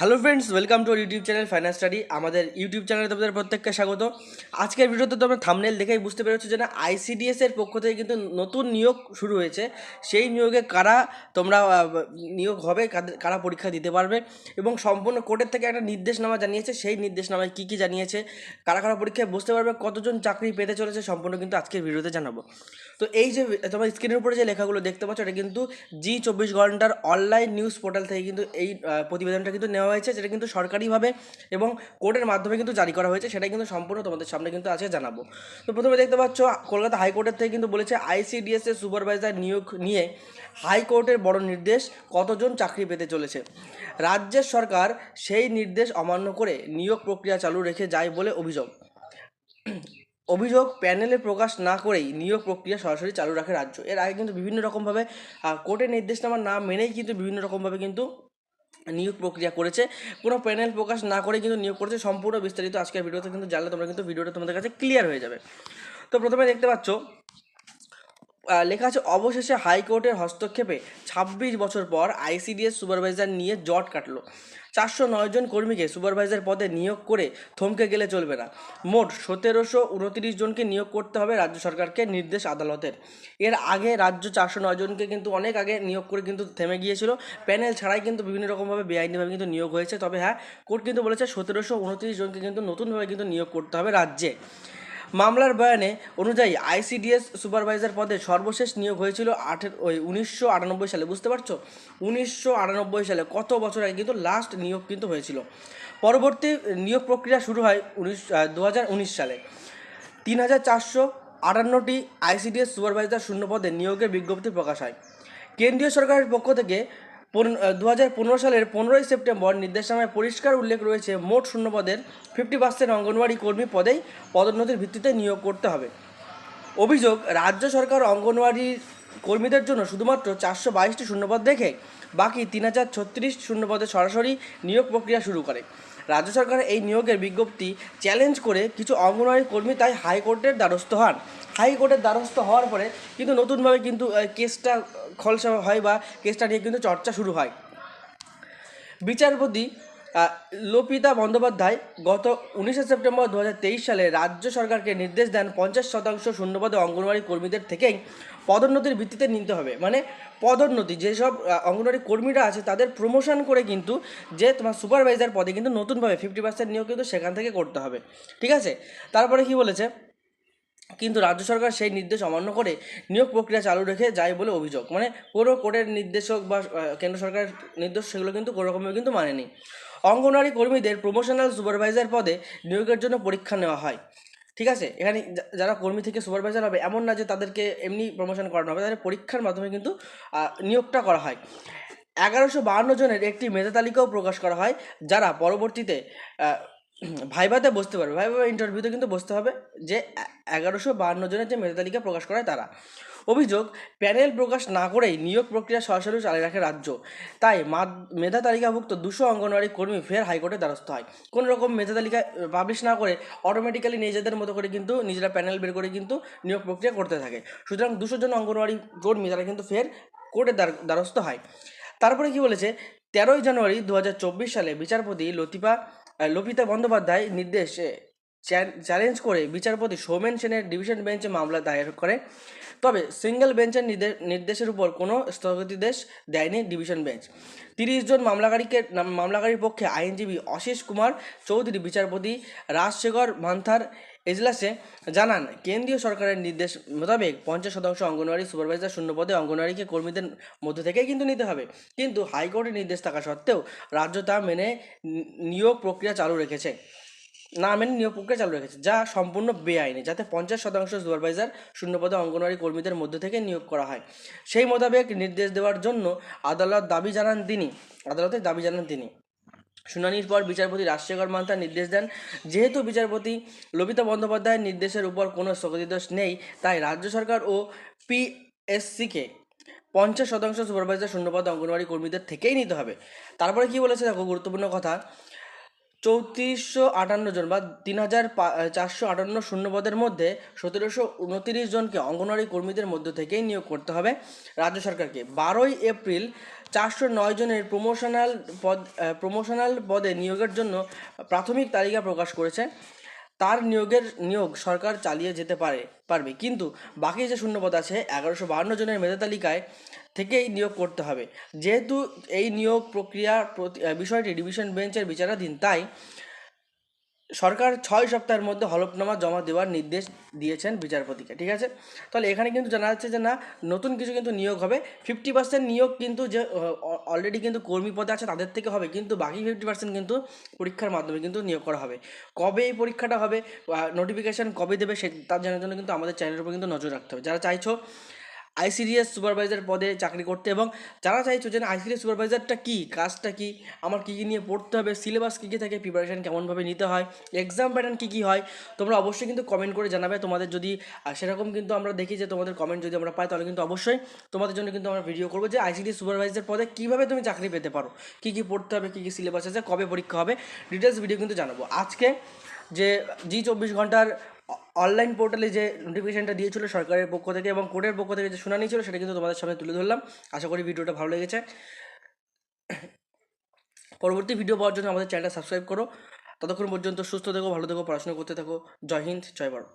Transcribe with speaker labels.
Speaker 1: Hello friends welcome to YouTube channel finance study আমাদের YouTube চ্যানেলে তোমাদের প্রত্যেককে স্বাগত। আজকের ভিডিওতে তোমরা থামনেল দেখেই বুঝতে পেরেছ যে না আইসিডিএস এর পক্ষ থেকে কিন্তু নতুন নিয়োগ শুরু হয়েছে। সেই নিয়োগে কারা তোমরা নিয়োগ হবে কারা পরীক্ষা দিতে পারবে এবং সম্পূর্ণ কোর্টের থেকে একটা নির্দেশনামা জানিয়েছে। সেই নির্দেশনামায় কী কী জানিয়েছে, কারা কারা পরীক্ষায় বসতে পারবে, কতজন চাকরি পেতে চলেছে সম্পূর্ণ কিন্তু আজকের ভিডিওতে জানাব। তো এই যে, তোমার স্ক্রিনের উপরে যে লেখাগুলো দেখতে পাচ্ছ, এটা কিন্তু জি চব্বিশ ঘণ্টার অনলাইন নিউজ পোর্টাল থেকে কিন্তু এই প্রতিবেদনটা কিন্তু নেওয়া হয়েছে, যেটা কিন্তু সরকারিভাবে এবং কোর্টের মাধ্যমে কিন্তু জারি করা হয়েছে, সেটাই কিন্তু সম্পূর্ণ তোমাদের সামনে কিন্তু আজকে জানাব। তো প্রথমে দেখতে পাচ্ছ, কলকাতা হাইকোর্টের থেকে কিন্তু বলেছে আইসিডিএস এর সুপারভাইজার নিয়োগ নিয়ে হাইকোর্টের বড় নির্দেশ, কতজন চাকরি পেতে চলেছে? রাজ্যের সরকার সেই নির্দেশ অমান্য করে নিয়োগ প্রক্রিয়া চালু রেখে যায় বলে অভিযোগ। অভিযোগ প্যানেলে প্রকাশ না করেই নিয়োগ প্রক্রিয়া সরাসরি চালু রাখে রাজ্য। এর আগে কিন্তু বিভিন্ন রকমভাবে কোর্টের নির্দেশনামা না মেনেই কিন্তু বিভিন্ন রকমভাবে কিন্তু নিয়োগ প্রক্রিয়া করেছে। কোনো প্যানেল প্রকাশ না করে কিন্তু নিয়োগ করেছে। সম্পূর্ণ বিস্তারিত আজকের ভিডিওতে কিন্তু জানলে তোমরা কিন্তু ভিডিওটা তোমাদের কাছে ক্লিয়ার হয়ে যাবে। তো প্রথমে দেখতে পাচ্ছ লেখা আছে, অবশেষে হাইকোর্টের হস্তক্ষেপে ছাব্বিশ বছর পর আইসিডিএস সুপারভাইজার নিয়ে জট কাটলো। চারশো জন কর্মীকে সুপারভাইজার পদে নিয়োগ করে থমকে গেলে চলবে না। মোট সতেরোশো উনত্রিশ জনকে নিয়োগ করতে হবে রাজ্য সরকারকে নির্দেশ আদালতের। এর আগে রাজ্য চারশো নয় জনকে কিন্তু অনেক আগে নিয়োগ করে কিন্তু থেমে গিয়েছিল। প্যানেল ছাড়াই কিন্তু বিভিন্ন রকমভাবে বেআইনিভাবে কিন্তু নিয়োগ হয়েছে। তবে হ্যাঁ কোর্ট কিন্তু বলেছে সতেরোশো উনত্রিশ জনকে কিন্তু নতুনভাবে কিন্তু নিয়োগ করতে হবে রাজ্যে। মামলার বয়ানে অনুযায়ী আইসিডিএস সুপারভাইজার পদে সর্বশেষ নিয়োগ হয়েছিল আঠের, ওই উনিশশো আটানব্বই সালে, বুঝতে পারছ? উনিশশো আটানব্বই সালে, কত বছর আগে কিন্তু লাস্ট নিয়োগ কিন্তু হয়েছিল। পরবর্তী নিয়োগ প্রক্রিয়া শুরু হয় উনিশ দু সালে। তিন হাজার চারশো আটান্নটি আইসিডিএস সুপারভাইজার শূন্য পদে নিয়োগের বিজ্ঞপ্তি প্রকাশ হয়। কেন্দ্রীয় সরকারের পক্ষ থেকে দু হাজার পনেরো সালের পনেরোই সেপ্টেম্বর নির্দেশনামায় পরিষ্কার উল্লেখ রয়েছে, মোট শূন্য পদের ফিফটি পার্সেন্ট অঙ্গনওয়াড়ি কর্মী পদেই পদোন্নতির ভিত্তিতে নিয়োগ করতে হবে। অভিযোগ, রাজ্য সরকার অঙ্গনওয়াড়ি কর্মীদের জন্য শুধুমাত্র চারশো বাইশটি শূন্যপদ দেখে বাকি তিন হাজার ছত্রিশ শূন্যপদে সরাসরি নিয়োগ প্রক্রিয়া শুরু করে। রাজ্য সরকারের এই নিয়োগের বিজ্ঞপ্তি চ্যালেঞ্জ করে কিছু অঙ্গনওয়াড়ি কর্মী তাই হাইকোর্টের দ্বারস্থ হন। হাইকোর্টের দ্বারস্থ হওয়ার পরে কিন্তু নতুনভাবে কিন্তু কেসটা খলসা হয় বা কেসটা নিয়ে কিন্তু চর্চা শুরু হয়। বিচারপতি লোপিতা বন্দ্যোপাধ্যায় গত উনিশে সেপ্টেম্বর দু হাজার তেইশ সালে রাজ্য সরকারকে নির্দেশ দেন পঞ্চাশ শতাংশ শূন্যপদে অঙ্গনওয়াড়ি কর্মীদের থেকেই পদোন্নতির ভিত্তিতে নিতে হবে। মানে পদোন্নতি, যেসব অঙ্গনওয়াড়ি কর্মীরা আছে তাদের প্রমোশন করে কিন্তু যে তোমার সুপারভাইজার পদে কিন্তু নতুনভাবে ফিফটি পার্সেন্ট নিয়োগ কিন্তু সেখান থেকে করতে হবে। ঠিক আছে? তারপরে কি বলেছে? কিন্তু রাজ্য সরকার সেই নির্দেশ অমান্য করে নিয়োগ প্রক্রিয়া চালু রেখে যায় বলে অভিযোগ। মানে কোনো কোর্টের নির্দেশক বা কেন্দ্র সরকারের নির্দেশ সেগুলো কিন্তু কোনো রকমভাবে কিন্তু মানেনি। অঙ্গনওয়াড়ি কর্মীদের প্রমোশনাল সুপারভাইজার পদে নিয়োগের জন্য পরীক্ষা নেওয়া হয়। ঠিক আছে? এখানে যারা কর্মী থেকে সুপারভাইজার হবে, এমন না যে তাদেরকে এমনি প্রমোশন করানো হবে, তাদের পরীক্ষার মাধ্যমে কিন্তু নিয়োগটা করা হয়। এগারোশো বাহান্ন জনের একটি মেধা তালিকাও প্রকাশ করা হয়, যারা পরবর্তীতে ভাইভাতে বসতে পারবে। ভাইভা ইন্টারভিউতে কিন্তু বসতে হবে যে এগারোশো বাহান্ন জনের যে মেধা তালিকা প্রকাশ করা হয় তারা। অভিযোগ, প্যানেল প্রকাশ না করেই নিয়োগ প্রক্রিয়া সরাসরি চালিয়ে রাখে রাজ্য। তাই মেধা তালিকাভুক্ত দুশো অঙ্গনওয়াড়ি কর্মী ফের হাইকোর্টের দ্বারস্থ হয়। কোনো রকম মেধা তালিকা পাবলিশ না করে অটোমেটিক্যালি নিজেদের মতো করে কিন্তু নিজেরা প্যানেল বের করে কিন্তু নিয়োগ প্রক্রিয়া করতে থাকে। সুতরাং দুশো জন অঙ্গনওয়াড়ি কর্মী তারা কিন্তু ফের দ্বার- দ্বারস্থ হয়। তারপরে কি বলেছে? তেরোই জানুয়ারি দু হাজার চব্বিশ সালে বিচারপতি লতিফা লোপিতা বন্দ্যোপাধ্যায় নির্দেশে চ্যালেঞ্জ করে বিচারপতি সৌমেন সেনের ডিভিশন বেঞ্চে মামলা দায়ের করে। তবে সিঙ্গেল বেঞ্চের নির্দে- নির্দেশের উপর কোনো স্থগিতাদেশ দেয়নি ডিভিশন বেঞ্চ তিরিশ জন মামলাকারীকে মামলাকারীর পক্ষে আইনজীবী অশিস কুমার চৌধুরী, বিচারপতি রাজশেখর মান্থার এজলাসে জানান, কেন্দ্রীয় সরকারের নির্দেশ মোতাবেক পঞ্চাশ শতাংশ অঙ্গনওয়াড়ি সুপারভাইজার শূন্য পদে অঙ্গনওয়াড়িকে কর্মীদের মধ্যে থেকেই কিন্তু নিতে হবে। কিন্তু হাইকোর্টের নির্দেশ থাকা সত্ত্বেও রাজ্য তা মেনে নিয়োগ প্রক্রিয়া চালু রেখেছে। না মেনে নিয়োগ প্রক্রিয়া চালু রেখেছে, যা সম্পূর্ণ বেআইনি, যাতে পঞ্চাশ শতাংশ সুপারভাইজার শূন্যপদে অঙ্গনওয়াড়ি কর্মীদের মধ্যে থেকে নিয়োগ করা হয়। সেই মোতাবেক নির্দেশ দেওয়ার জন্য আদালত দাবি জানান তিনি আদালতে দাবি জানান তিনি। শুনানির পর বিচারপতি রাজশেখর মান্থা নির্দেশ দেন। যেহেতু বিচারপতি লবিতা বন্দ্যোপাধ্যায়ের নির্দেশের উপর কোনো স্থগিতাদেশ নেই, তাই রাজ্য সরকার ও পিএসসিকে পঞ্চাশ শতাংশ সুপারভাইজার শূন্যপদ অঙ্গনওয়াড়ি কর্মীদের থেকেই নিতে হবে। তারপরে কি বলেছে? দেখো, গুরুত্বপূর্ণ কথা। চৌত্রিশশো আটান্ন জন বা তিন হাজার চারশো আটান্ন শূন্যপদের মধ্যে সতেরোশো উনতিরিশ জনকে অঙ্গনওয়াড়ি কর্মীদের মধ্য থেকেই নিয়োগ করতে হবে। রাজ্য সরকারকে বারোই এপ্রিল চারশো নয় জনের প্রমোশনাল পদ প্রমোশনাল পদে নিয়োগের জন্য প্রাথমিক তালিকা প্রকাশ করেছে। তার নিয়োগের নিয়োগ সরকার চালিয়ে যেতে পারে, পারবে। কিন্তু বাকি যে শূন্যপদ আছে, এগারোশো বাহান্ন জনের মেধা তালিকায় থেকেই নিয়োগ করতে হবে। যেহেতু এই নিয়োগ প্রক্রিয়া প্রতি- আহ, বিষয়টি ডিভিশন বেঞ্চের বিচারাধীন তাই সরকার ছয় সপ্তাহের মধ্যে হলফনামা জমা দেওয়ার নির্দেশ দিয়েছেন বিচারপতিকে ঠিক আছে? তাহলে এখানে কিন্তু জানা যাচ্ছে যে না নতুন কিছু কিন্তু নিয়োগ হবে। ফিফটি পার্সেন্ট নিয়োগ কিন্তু যে অলরেডি কিন্তু কর্মী পদে আছে তাদের থেকে হবে কিন্তু বাকি ফিফটি পার্সেন্ট কিন্তু পরীক্ষার মাধ্যমে কিন্তু নিয়োগ করা হবে। কবে এই পরীক্ষাটা হবে নোটিফিকেশান কবে দেবে সে তার জানার জন্য কিন্তু আমাদের চ্যানেলের উপর কিন্তু নজর রাখতে হবে। যারা চাইছো আইসিডিএস সুপারভাইজার পদে চাকরি করতে এবং যারা চাইছো যে আইসিডিএস সুপারভাইজারটা কী, কাজটা কী, আমার কী কী নিয়ে পড়তে হবে, সিলেবাস কী কী থাকে প্রিপারেশন কেমনভাবে নিতে হয় এক্সাম প্যাটার্ন কী কী হয়, তোমরা অবশ্যই কিন্তু কমেন্ট করে জানাবে। তোমাদের যদি সেরকম কিন্তু আমরা দেখি যে তোমাদের কমেন্ট যদি আমরা পাই, তাহলে কিন্তু অবশ্যই তোমাদের জন্য কিন্তু আমরা ভিডিও করব যে আইসিডিএস সুপারভাইজার পদে কীভাবে তুমি চাকরি পেতে পারো, কী কী পড়তে হবে, কী কী সিলেবাস আছে, কবে পরীক্ষা হবে ডিটেলস ভিডিও কিন্তু জানাব। আজকে যে জি চব্বিশ ঘণ্টার অনলাইন পোর্টালে যে নোটিফিকেশানটা দিয়েছিল সরকারের পক্ষ থেকে এবং কোর্টের পক্ষ থেকে যে শুনানি ছিল, সেটা কিন্তু তোমাদের সামনে তুলে ধরলাম। আশা করি ভিডিওটা ভালো লেগেছে। পরবর্তী ভিডিও পাওয়ার জন্য আমাদের চ্যানেলটা সাবস্ক্রাইব করো। ততক্ষণ পর্যন্ত সুস্থ থেকো, ভালো থেকো, পড়াশোনা করতে থাকো। জয় হিন্দ, জয় ভারত।